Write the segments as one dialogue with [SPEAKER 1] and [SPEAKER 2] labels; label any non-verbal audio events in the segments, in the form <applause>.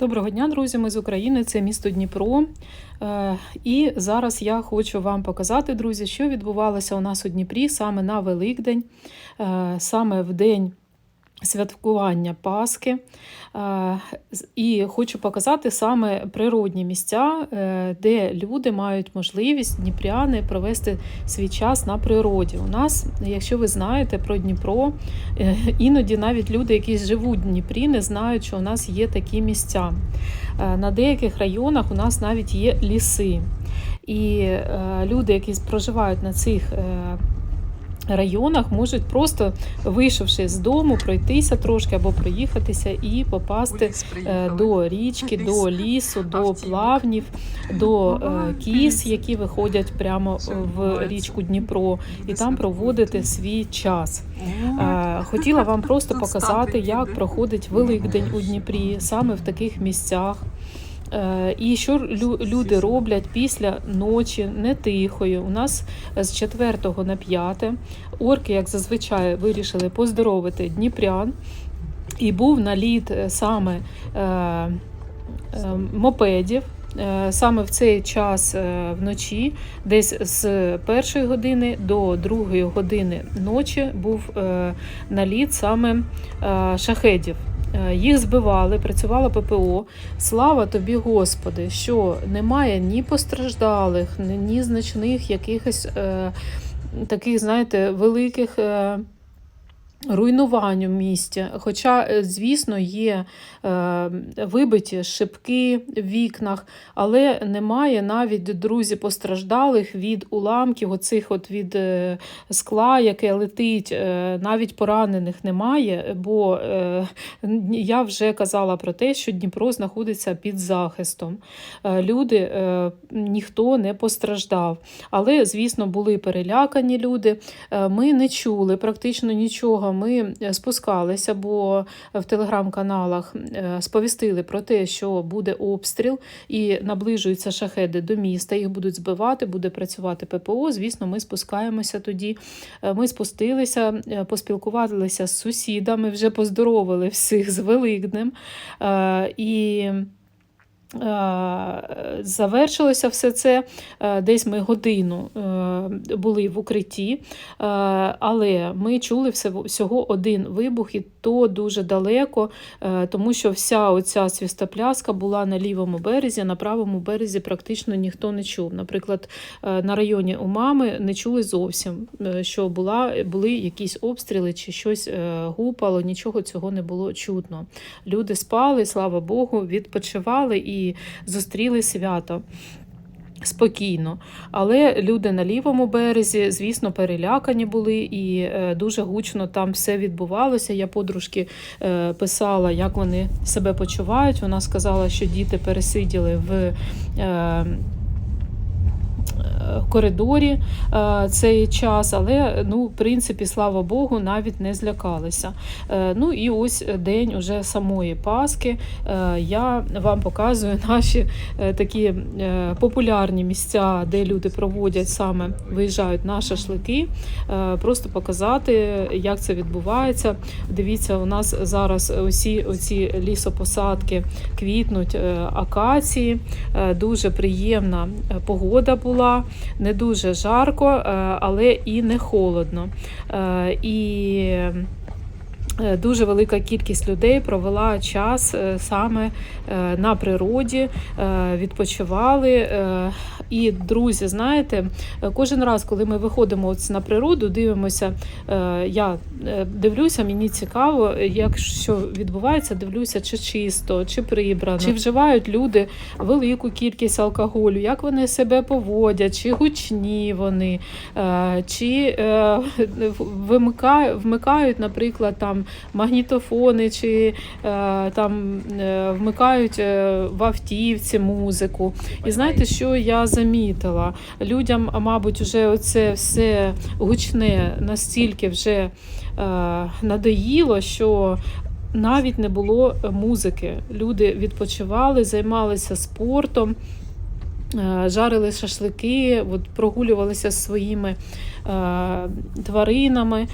[SPEAKER 1] Доброго дня, друзі! Ми з України, це місто Дніпро. Е, І зараз я хочу вам показати, друзі, що відбувалося у нас у Дніпрі саме на Великдень, е, саме в день святкування Пасхи. Е, І хочу показати саме природні місця, е, де люди мають можливість, дніпряни, провести свій час на природі. У нас, якщо ви знаєте про Дніпро, е, іноді навіть люди, які живуть в Дніпрі, не знають, що у нас є такі місця. На деяких районах у нас навіть є ліси. І люди, які проживають на цих районах, можуть просто, вийшовши з дому, пройтися трошки або проїхатися і попасти е, до річки, до лісу, до плавнів, до е, кіз, які виходять прямо в річку Дніпро, і там проводити свій час. Е, Хотіла вам <laughs> просто показати, як проходить Великдень у Дніпрі, саме в таких місцях. Е, І що люди роблять після ночі не тихої. У нас з 4 на 5 орки, як зазвичай, вирішили поздоровити дніпрян. І був наліт е, саме е, е, мопедів. Е, Саме в цей час е, вночі, десь з першої години до другої години ночі, був е, наліт саме е, шахедів. Е, Їх збивали, працювала ППО. Слава тобі, Господи, що немає ні постраждалих, ні- значних якихось е, таких, знаєте, великих. Е, Руйнувань у місті. Хоча, е, звісно, є е, вибиті шибки в вікнах, але немає навіть друзі постраждалих від уламків, оцих от від е, скла, яке летить, навіть поранених немає. Бо я вже казала про те, що Дніпро знаходиться під захистом. Люди ніхто не постраждав. Але, звісно, були перелякані люди. Ми не чули практично нічого. Ми е, спускалися, бо в телеграм-каналах е, сповістили про те, що буде обстріл і наближуються шахеди до міста. Їх будуть збивати, буде працювати ППО. Звісно, ми спускаємося тоді. Е, Ми спустилися, поспілкувалися з сусідами, вже поздоровили всіх з Великднем. І Завершилося все це е, десь ми годину е, були в укритті, е, але ми чули всього один вибух, і то дуже далеко, е, тому що вся оця свістопляска була на лівому березі, на правому березі практично ніхто не чув. Наприклад, е, на районі у мами не чули зовсім, е, що була, були якісь обстріли чи щось гупало, нічого цього не було чутно. Люди спали, слава Богу, відпочивали і зустріли свято. Спокійно, але люди на лівому березі, звісно, перелякані були, і е, дуже гучно там все відбувалося. Я подружки е, писала, як вони себе почувають. Вона сказала, що діти пересиділи в. Коридорі е, цей час, але ну, в принципі, слава Богу, навіть не злякалися. Е, ну і ось день уже самої Пасхи. Е, я вам показую наші такі популярні місця, де люди проводять саме виїжджають на шашлики. Просто показати, як це відбувається. Дивіться, у нас зараз усі оці лісопосадки квітнуть акації. Дуже приємна погода була, не дуже жарко, е, але і не холодно. Е, І е, Дуже велика кількість людей провела час саме на природі, відпочивали. І, друзі, знаєте, е, кожен раз, коли ми виходимо от на природу, дивимося, е, я е, дивлюся, мені цікаво, як що відбувається, дивлюся, чи чисто, чи прибрано, чи вживають люди велику кількість алкоголю, як вони себе поводять, чи гучні вони, чи вмикають, наприклад, там магнітофони, чи там вмикають в автівці музику. І знаєте, що я замітила? Людям, мабуть, вже оце все гучне настільки вже е, надоїло, що навіть не було музики. Люди відпочивали, займалися спортом. Е, жарили шашлики, от, прогулювалися з своїми е, тваринами, е,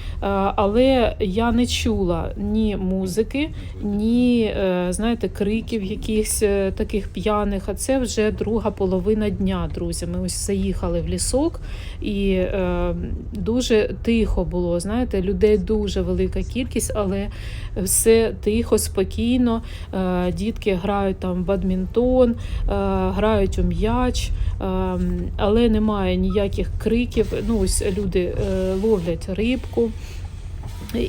[SPEAKER 1] але я не чула ні музики, ні знаєте, криків якихось таких п'яних. А це вже друга половина дня, друзі. Ми ось заїхали в лісок і дуже тихо було. Знаєте, людей дуже велика кількість, але все тихо, спокійно. Дітки грають там в бадмінтон, грають у м'яч, е, але немає ніяких криків. Ну, ось люди е, ловлять рибку.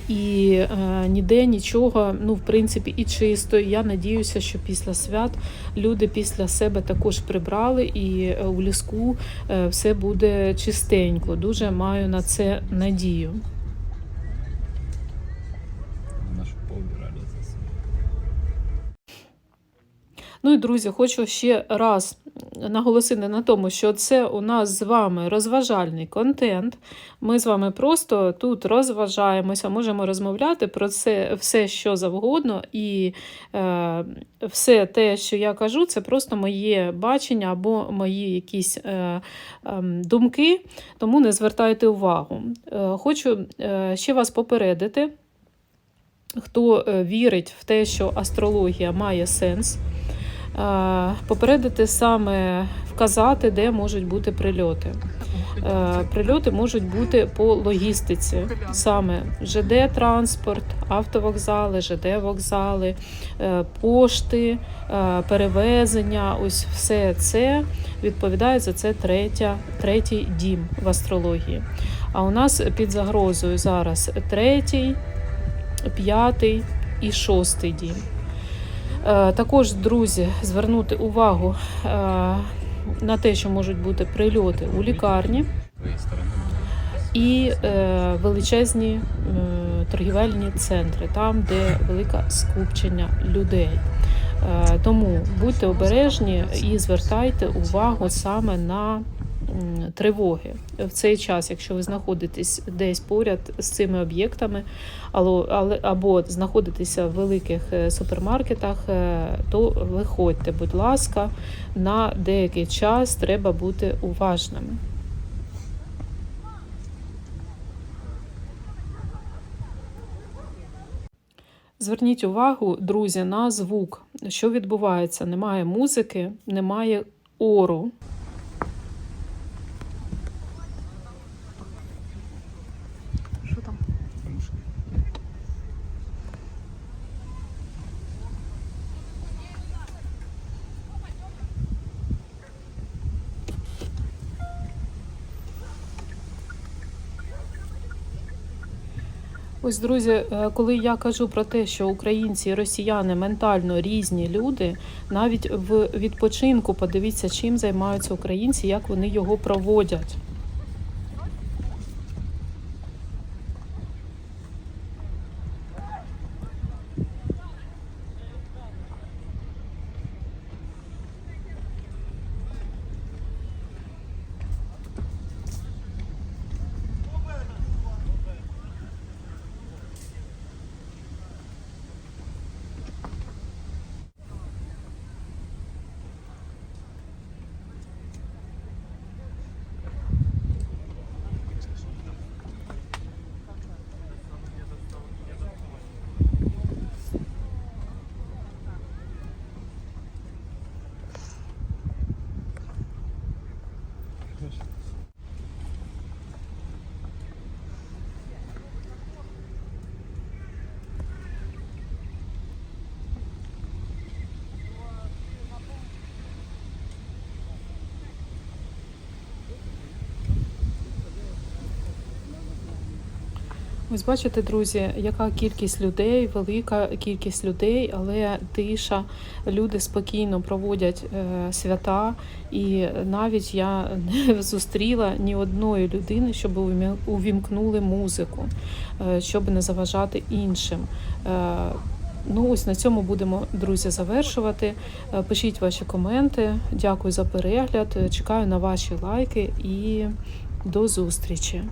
[SPEAKER 1] І е, ніде нічого, ну в принципі, і чисто. Я надіюся, що після свят люди після себе також прибрали, і е, у ліску е, все буде чистенько. Дуже маю на це надію. Ну і друзі, хочу ще раз наголосити на тому, що це у нас з вами розважальний контент. Ми з вами просто тут розважаємося, можемо розмовляти про це все, що завгодно, і е, все те, що я кажу, це просто моє бачення або мої якісь е, е, думки, тому не звертайте увагу. Е, хочу е, ще вас попередити. Хто е, вірить в те, що астрологія має сенс, попередити саме вказати, де можуть бути прильоти. Е, Прильоти можуть бути по логістиці, саме ЖД-транспорт, автовокзали, ЖД-вокзали, е, пошти, е, перевезення. Ось все це відповідає за це третя, третій дім в астрології. А у нас під загрозою зараз третій, п'ятий і шостий дім. Е, Також, друзі, звернути увагу е, на те, що можуть бути прильоти у лікарні і е, величезні торгівельні центри, там, де велике скупчення людей. Тому будьте обережні і звертайте увагу саме на тривоги в цей час, якщо ви знаходитесь десь поряд з цими об'єктами, або знаходитеся в великих е, супермаркетах, е, то виходьте, будь ласка, на деякий час треба бути уважними. Зверніть увагу, друзі, на звук. Що відбувається? Немає музики, немає ору. Ось, друзі, е, коли я кажу про те, що українці і росіяни ментально різні люди, навіть в відпочинку подивіться, чим займаються українці, як вони його проводять. Ось бачите, друзі, яка кількість людей, велика кількість людей, але тиша. Люди спокійно проводять е, свята, і навіть я не зустріла ні одної людини, щоб увімкнули музику, е, щоб не заважати іншим. Е, Ну, ось на цьому будемо, друзі, завершувати. Пишіть ваші коменти. Дякую за перегляд. Чекаю на ваші лайки і до зустрічі.